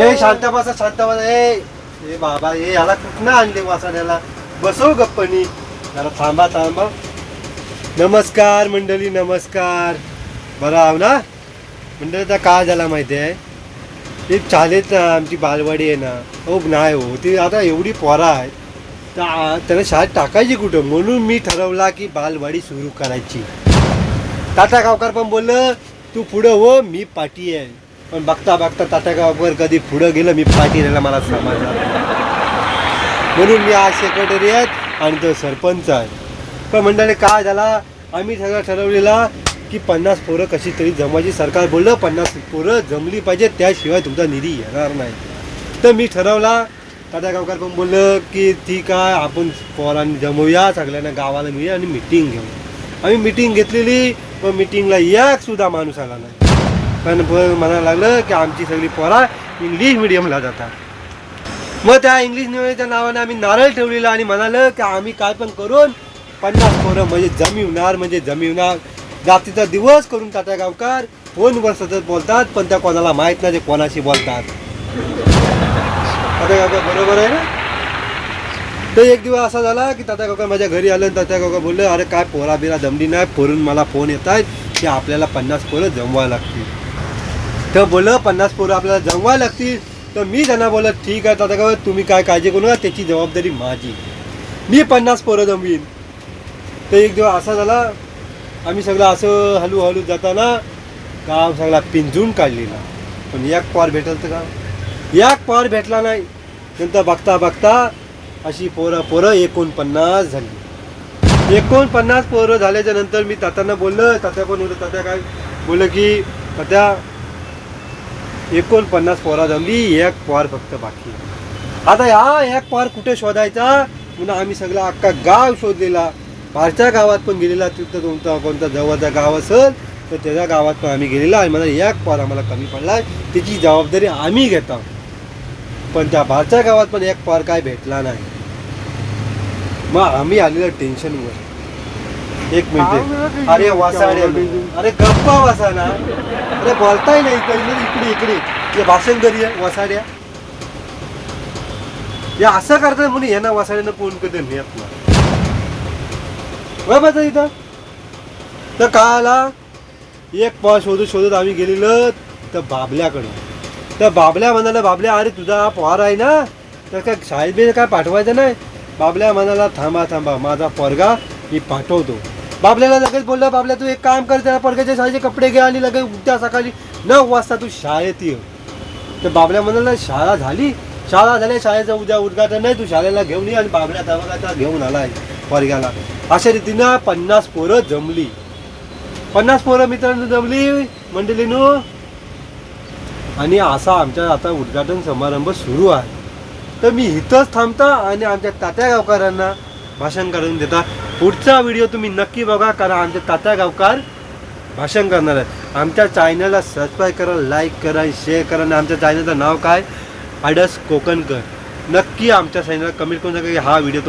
ए शांत बसा शांत बसा. ए ए बाबा ए याला कुठनं आणले वासाड्याला बसव गप्पनी जरा थांबा थांबा. नमस्कार मंडळी नमस्कार. बरं आव ना? मंडळीचा काय झाला माहिती आहे? ती चालेत ना आमची बालवाडी आहे ना. हो नाही हो ती आता एवढी पोरा आहे तर त्याला शाळेत टाकायची कुठं? म्हणून मी ठरवला की बालवाडी सुरू करायची. टाटा गावकर पण बोललं तू पुढं हो मी पाठी आहे. पण बघता बघता टाटा कधी पुढं गेलं मी पाठी राहिला मला समजलं म्हणून मी आज सेक्रेटरी आहेत आणि तो सरपंच आहे. पण मंडळी काय झाला? आम्ही सगळं ठरवलेला की पन्नास पोरं कशी तरी जमायची. सरकार बोललं पन्नास पोरं जमली पाहिजे त्याशिवाय तुमचा निधी येणार नाही. तर मी ठरवला तात्या गावकर पण बोललं की ठीक आहे आपण पोरांनी जमवूया सगळ्यांना गावाला मिळूया आणि मिटिंग घेऊ आम्ही मिटिंग घेतलेली पण मिटिंगला एक सुद्धा माणूस आला नाही. पण म्हणायला लागलं की आमची सगळी पोरा इंग्लिश मिडियमला जातात. मग त्या इंग्लिश मिडियमच्या नावाने आम्ही नारळ ठेवलेला आणि म्हणालं की आम्ही काय पण करून पन्नास पोरं म्हणजे जमिवणार म्हणजे जमिवणार. जातीचा दिवस करून टाटा गावकार. फोनवर सतत बोलतात पण त्या कोणाला माहीत नाही ते कोणाशी बोलतात. टाटा गावकर बरोबर आहे ना? तर एक दिवस असा झाला की तात्या काका माझ्या घरी आलं आणि तात्या काका बोललं अरे काय पोरा बिरा जमली नाही पोरून मला फोन येत आहेत की आपल्याला पन्नास पोरं जमवा लागतील. तर बोललं पन्नास पोरं आपल्याला जमवा लागतील. तर मी त्यांना बोलत ठीक आहे दादा का तुम्ही काय काळजी करू नका त्याची जबाबदारी माझी. मी पन्नास पोरं जमवीन. तर एक दिवस असा झाला आम्ही सगळं असं हळूहळू जाताना काम सगळा पिंजून काढलेला. पण एक पार भेटल तर का? एक पार भेटला नाही. नंतर बघता बघता अशी पोरं पोरं एकोणपन्नास झाली. एकोणपन्नास पोरं झाल्याच्यानंतर मी तात्यांना बोललं तात्या पण होतं? तात्या काय? बोललं की तात्या एकोणपन्नास पोरा जमली एक पोर फक्त बाकी. आता ह्या एक पोर कुठे शोधायचा? पुन्हा आम्ही सगळा अख्खा गाव शोधलेला. बाहेरच्या गावात पण गेलेला तिथं तुमचा कोणता जवळचा गाव असेल तर त्याच्या गावात पण आम्ही गेलेला आणि मला एक पोर आम्हाला कमी पडला त्याची जबाबदारी आम्ही घेतो. पण त्या बाहेरच्या गावात पण एक पार काय भेटला नाही. मग आम्ही आलेलं टेन्शनवर एक मिनिट. अरे वासाडे अरे गप्पा वासाना अरे बोलताय नाही इकडे इकडे इकडे हे भाषण करी वासाड्या हे असं करतात म्हणून यांना वासाड्यानं कोण कधी नेत ना बघा इथं? तर काय आला एक पॉ शोधत शोधत आम्ही गेलेलो तर बाबल्याकडे. तर बाबल्या म्हणाला बाबल्या अरे तुझा पोहार आहे ना? तर काय शाळेत बी काय पाठवायचं नाही? बाबल्या म्हणाला थांबा थांबा माझा पोरगा मी पाठवतो. बाबल्याला लगेच बोललं बाबल्या तू एक काम कर त्याला पोरग्याच्या शाळेचे कपडे घे आणि लगेच उद्या सकाळी. नऊ वाजता तू शाळेत ये. तर बाबल्या म्हणाला शाळा झाली. शाळा झाल्या शाळेचं उद्या उद्घाटन नाही तू शाळेला घेऊन ये आणि बाबल्या तबकाचा घेऊन आला आहे परग्याला. अशा रीतीनं पन्नास पोरं जमली. पन्नास पोरं मित्रांनो जमली मंडळीनो. आणि असा आमच्या आता उद्घाटन समारंभ सुरू आहे. तर मी इथंच थांबता आणि आमच्या तात्या गावकरांना भाषण करून देता. पुढचा व्हिडिओ तुम्ही नक्की बघा कारण आमचे तात्या गावकार भाषण करणार आहे आमच्या चॅनलला सबस्क्राईब करा लाईक करा शेअर करा आणि आमच्या चॅनलचं नाव काय? आडस कोकणकर. नक्की आमच्या चॅनलला कमेंट करून सांगा की हा व्हिडिओ